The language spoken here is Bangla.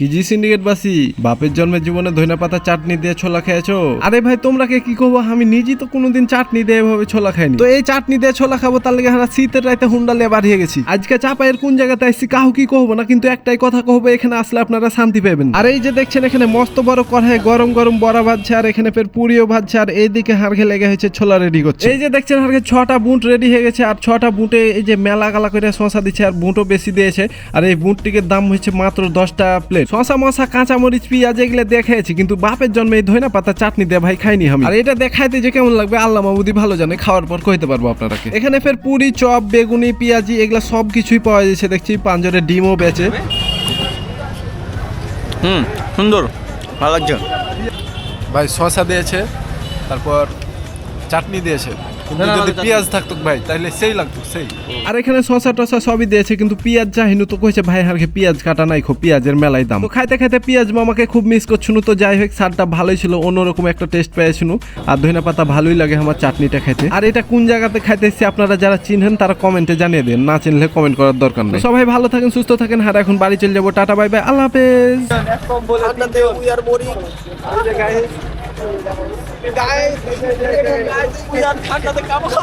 কি জি সিন্ডিকেট বাসি? বাপের জন্মের জীবনে ধইনা পাতা চাটনি দিয়ে ছোলা খেয়েছো আরে ভাই, তোমরা কে কি করব আমি নিজেই তো কোনোদিন চাটনি দিয়ে এভাবে ছোলা খাইনি। তো এই চাটনি দিয়ে ছোলা খাব, তার লেগে হারা শীতের রাইতে হুন্ডালে বাড়িয়ে গেছি। আজকে চাপায়ের কোন জায়গাতে আসছি কাহু কি কহবো না, কিন্তু একটাই কথা কহবো এখানে আসলে আপনারা শান্তি পাবেন আর এই যে দেখছেন, এখানে মস্ত বড় কড়াই গরম গরম বড়া ভাজছে, আর এখানে ফের পুরিও ভাজছে, আর এইদিকে হারঘে লেগে হয়েছে ছোলা রেডি করছে। এই যে দেখছেন হারঘে ছটা বুট রেডি হয়ে গেছে, আর ছটা বুটে এই যে মেলা গালা করে শশা দিচ্ছে, আর বুটও বেশি দিয়েছে। আর এই বুটটিকে দাম হচ্ছে মাত্র দশটা প্লেট শশা মশা কাঁচা মরিচ পেঁয়াজ এগুলো দেখেছি কিন্তু বাপের জন্মে এই ধইনা পাতা চাটনি দিয়ে ভাই খাইনি আমি। আর এটা দেখাইতে যে কেমন লাগবে আল্লাহ মাবুদি ভালো জানে খাওয়ার পর কইতে পারব আপনারাকে। এখানে ফের পুরি চপ বেগুনি পেঁয়াজি এগুলো সব কিছুই পাওয়া যাচ্ছে দেখছি পাঞ্জরে ডিমও বেচে। হুম সুন্দর ভালো লাগছে। ভাই শসা দিয়েছে তারপর চাটনি দিয়েছে। কিন্তু যদি পেঁয়াজ থাকতো ভাই তাহলে সেই লাগতো সেই। আর এখানে শসা টসা সবই দিয়েছে কিন্তু পেঁয়াজ চাহিনু তো কইছে ভাই হারকে পেঁয়াজ কাটা নাই খো পেঁয়াজের মেলাই দাম। তো খাইতে খাইতে পেঁয়াজ মামাকে খুব মিস করছুনু তো যাই হোক সারটা ভালোই ছিল অন্যরকম একটা টেস্ট পেয়েছুনু। আর ধইনা পাতা ভালোই লাগে আমার চাটনিটা খাইতে। আর এটা কোন জায়গাতে খাইতেছি আপনারা যারা চিনহেন তারা কমেন্টে জানিয়ে দেন না চিনলে কমেন্ট করার দরকার নেই। সবাই ভালো থাকেন সুস্থ থাকেন আর এখন বাড়ি চলে যাব টাটা বাই বাই আল্লাহ হাফেজ। Boring guys guys we are ঠান্ডাতে কামড়